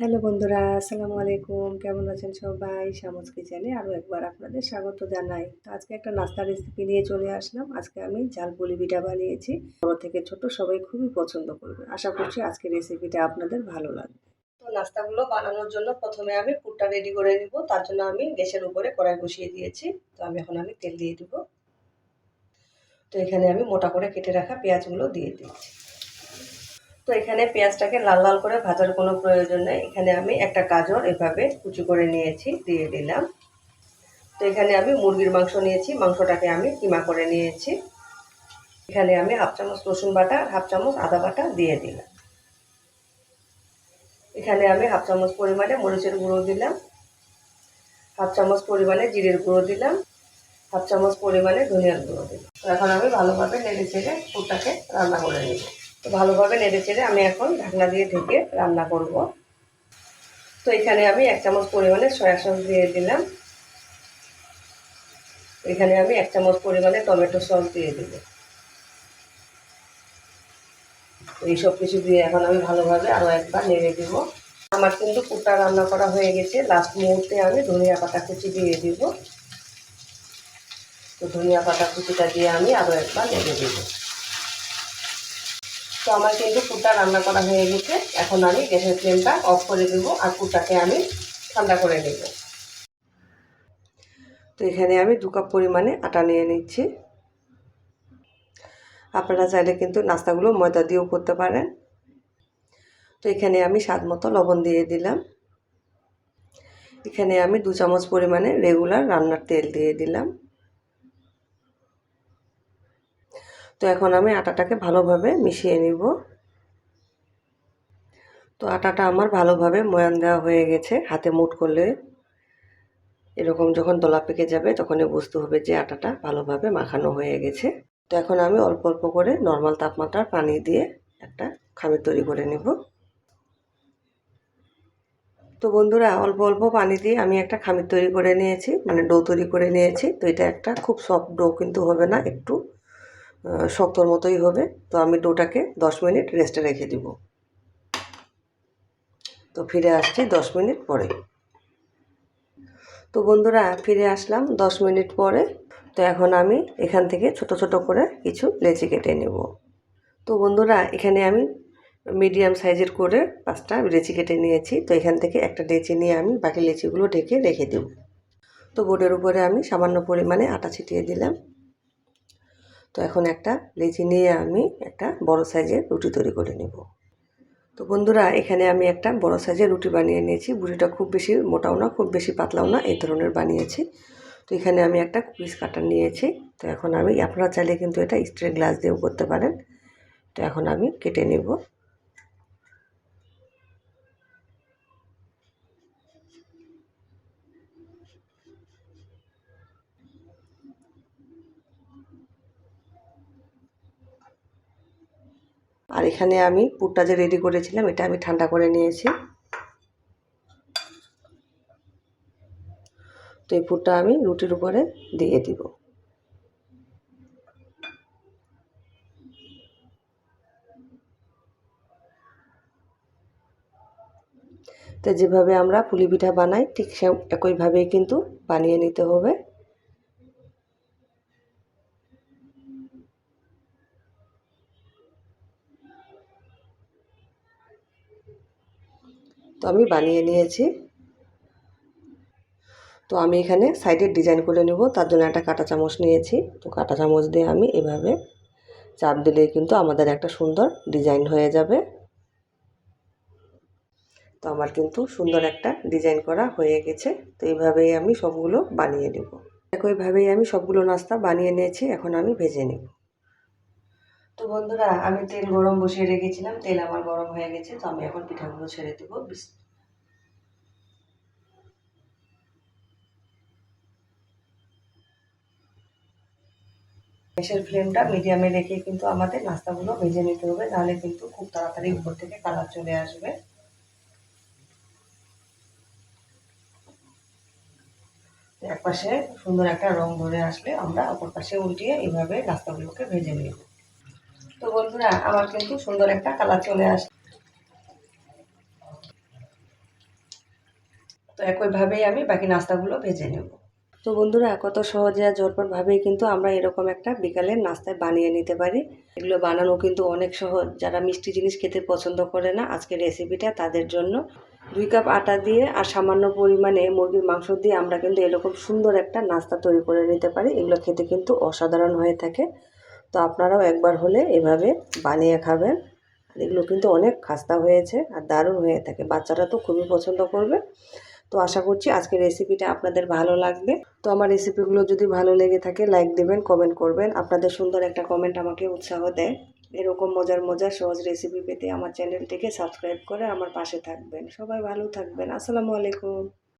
Hello বন্ধুরা, আসসালামু আলাইকুম। কেমন আছেন সবাই? শামস কিচেনে আরও একবার আপনাদের স্বাগত জানাই। তো আজকে একটা নাস্তার রেসিপি নিয়ে চলে আসলাম। আজকে আমি ঝাল পুলি পিঠা বানিয়েছি। বড় থেকে ছোট সবাই খুবই পছন্দ করবে। আশা করছি আজকে রেসিপিটা আপনাদের ভালো লাগবে। তো নাস্তাগুলো বানানোর জন্য প্রথমে আমি পুরটা রেডি করে নিব। তার জন্য আমি গ্যাসের উপরে কড়াই বসিয়ে দিয়েছি। তো আমি এখন আমি তেল দিয়ে দিব। তো এখানে আমি মোটা করে কেটে রাখা পেঁয়াজগুলো দিয়ে দিচ্ছি। তো এখানে পেঁয়াজটাকে লাল লাল করে ভাজার কোনো প্রয়োজন নেই। এখানে আমি একটা গাজর এভাবে কুচি করে নিয়েছি, দিয়ে দিলাম। তো এখানে আমি মুরগির মাংস নিয়েছি, মাংসটাকে আমি কিমা করে নিয়েছি। এখানে আমি হাফ চামচ রসুন বাটা, হাফ চামচ আদা বাটা দিয়ে দিলাম। এখানে আমি হাফ চামচ পরিমাণে মরিচের গুঁড়ো দিলাম। হাফ চামচ পরিমাণে জিরের গুঁড়ো দিলাম। হাফ চামচ পরিমাণে ধনিয়ার গুঁড়ো দিলাম। এখন আমি ভালোভাবে নেড়ে ছেড়ে পুরটাকে রান্না করে নেব। তো ভালোভাবে নেড়ে চেড়ে আমি এখন ঢাকনা দিয়ে ঢেকে রান্না করব। তো এখানে আমি এক চামচ পরিমাণে সয়া সস দিয়ে দিলাম। এখানে আমি এক চামচ পরিমাণে টমেটো সস দিয়ে দেব। এই সব কিছু দিয়ে এখন আমি ভালোভাবে আরও একবার নেড়ে দেব। আমার কিন্তু কুটা রান্না করা হয়ে গেছে। লাস্ট মুহূর্তে আমি ধনিয়া পাতা কুচি দিয়ে দিব। তো ধনিয়া পাতা কুচিটা দিয়ে আমি আরও একবার নেড়ে দেবো। তো আমার কিন্তু পুরটা রান্না করা হয়ে গেছে। এখন আমি গ্যাসের ফ্লেমটা অফ করে দেবো আর পুরটাকে আমি ঠান্ডা করে নেব। তো এখানে আমি দু কাপ পরিমাণে আটা নিয়ে নিচ্ছি। আপনারা চাইলে কিন্তু নাস্তাগুলো ময়দা দিয়েও করতে পারেন। তো এখানে আমি স্বাদ মতো লবণ দিয়ে দিলাম। এখানে আমি দু চামচ পরিমাণে রেগুলার রান্নার তেল দিয়ে দিলাম। তো এখন আমি আটাটাকে ভালোভাবে মিশিয়ে নিব। তো আটাটা আমার ভালোভাবে ময়ান দেওয়া হয়ে গেছে, হাতে মুট করলে এরকম যখন দলা পেকে যাবে তখনই বুঝতে হবে যে আটাটা ভালোভাবে মাখানো হয়ে গেছে। তো এখন আমি অল্প অল্প করে নর্মাল তাপমাত্রার পানি দিয়ে একটা খামির তৈরি করে নেব। তো বন্ধুরা, অল্প অল্প পানি দিয়ে আমি একটা খামির তৈরি করে নিয়েছি মানে ডো তৈরি করে নিয়েছি। তো এটা একটা খুব সফট ডো কিন্তু হবে না, একটু শক্তর মতোই হবে। তো আমি ডোটাকে দশ মিনিট রেস্টে রেখে দিব। তো ফিরে আসছি দশ মিনিট পরে। তো বন্ধুরা, ফিরে আসলাম দশ মিনিট পরে। তো এখন আমি এখান থেকে ছোট ছোট করে কিছু লেচি কেটে নেব। তো বন্ধুরা, এখানে আমি মিডিয়াম সাইজের করে পাঁচটা লেচি কেটে নিয়েছি। তো এখান থেকে একটা লেচি নিয়ে আমি বাকি লেচিগুলো ঢেকে রেখে দেব। তো বোর্ডের উপরে আমি সামান্য পরিমাণে আটা ছিটিয়ে দিলাম। তো এখন একটা লেচি নিয়ে আমি একটা বড় সাইজের রুটি তৈরি করে নেব। তো বন্ধুরা, এখানে আমি একটা বড় সাইজের রুটি বানিয়ে নিয়েছি। রুটিটা খুব বেশি মোটাও না, খুব বেশি পাতলাও না, এই ধরনের বানিয়েছি। তো এখানে আমি একটা কুইজ কাটার নিয়েছি। তো এখন আমি, আপনারা চাইলে কিন্তু এটা স্টিলের গ্লাস দিয়েও করতে পারেন। তো এখন আমি কেটে নেব। আর এখানে আমি পুরটা যে রেডি করেছিলাম, এটা আমি ঠান্ডা করে নিয়েছি। তো এই পুরটা আমি রুটির উপরে দিয়ে দিব। তো যেভাবে আমরা পুলি পিঠা বানাই, ঠিক সে একইভাবেই কিন্তু বানিয়ে নিতে হবে। তো আমি বানিয়ে নিয়েছি। তো আমি এখানে সাইডের ডিজাইন করে নেব। তার জন্য একটা কাঁটা চামচ নিয়েছি। তো কাঁটা চামচ দিয়ে আমি এভাবে চাপ দিলেই কিন্তু আমাদের একটা সুন্দর ডিজাইন হয়ে যাবে। তো আমার কিন্তু সুন্দর একটা ডিজাইন করা হয়ে গেছে। তো এইভাবেই আমি সবগুলো বানিয়ে নেব। একইভাবেই আমি সবগুলো নাস্তা বানিয়ে নিয়েছি। এখন আমি ভেজে নেব। তো বন্ধুরা, আমি তেল গরম বসিয়ে রেখেছিলাম। তেল আমার গরম হয়ে গেছে। তো আমি এখন পিঠাগুলো ছেড়ে দেবো। গ্যাসের ফ্লেমটা মিডিয়ামে রেখে কিন্তু আমাদের নাস্তাগুলো ভেজে নিতে হবে, নাহলে কিন্তু খুব তাড়াতাড়ি উপর থেকে কালার চলে আসবে। এক পাশে সুন্দর একটা রং ধরে আসলে আমরা অপর পাশে উল্টিয়ে এইভাবে নাস্তাগুলোকে ভেজে নেব। তো বন্ধুরা, আমার কিন্তু সুন্দর একটা কালার চলে আসে তো একইভাবেই আমি বাকি নাস্তাগুলো ভেজে নেব। তো বন্ধুরা, কত সহজে আর ঝটপটভাবেই কিন্তু আমরা এরকম একটা বিকালের নাস্তায় বানিয়ে নিতে পারি। এগুলো বানানো কিন্তু অনেক সহজ। যারা মিষ্টি জিনিস খেতে পছন্দ করে না, আজকের রেসিপিটা তাদের জন্য। দুই কাপ আটা দিয়ে আর সামান্য পরিমাণে মুরগির মাংস দিয়ে আমরা কিন্তু এরকম সুন্দর একটা নাস্তা তৈরি করে নিতে পারি। এগুলো খেতে কিন্তু অসাধারণ হয়ে থাকে। তো আপনারাও একবার হলে এভাবে বানিয়ে খাবেন। এগুলো কিন্তু অনেক খাস্তা হয়েছে আর দারুণ হয়ে থাকে। বাচ্চারা তো খুবই পছন্দ করবে। তো আশা করছি আজকের রেসিপিটা আপনাদের ভালো লাগবে। তো আমার রেসিপিগুলো যদি ভালো লেগে থাকে লাইক দেবেন কমেন্ট করবেন। আপনাদের সুন্দর একটা কমেন্ট আমাকে উৎসাহ দেয়। এরকম মজার মজার, সহজ রেসিপি পেতে আমার চ্যানেলটিকে সাবস্ক্রাইব করে আমার পাশে থাকবেন। সবাই ভালো থাকবেন। আসসালামু আলাইকুম।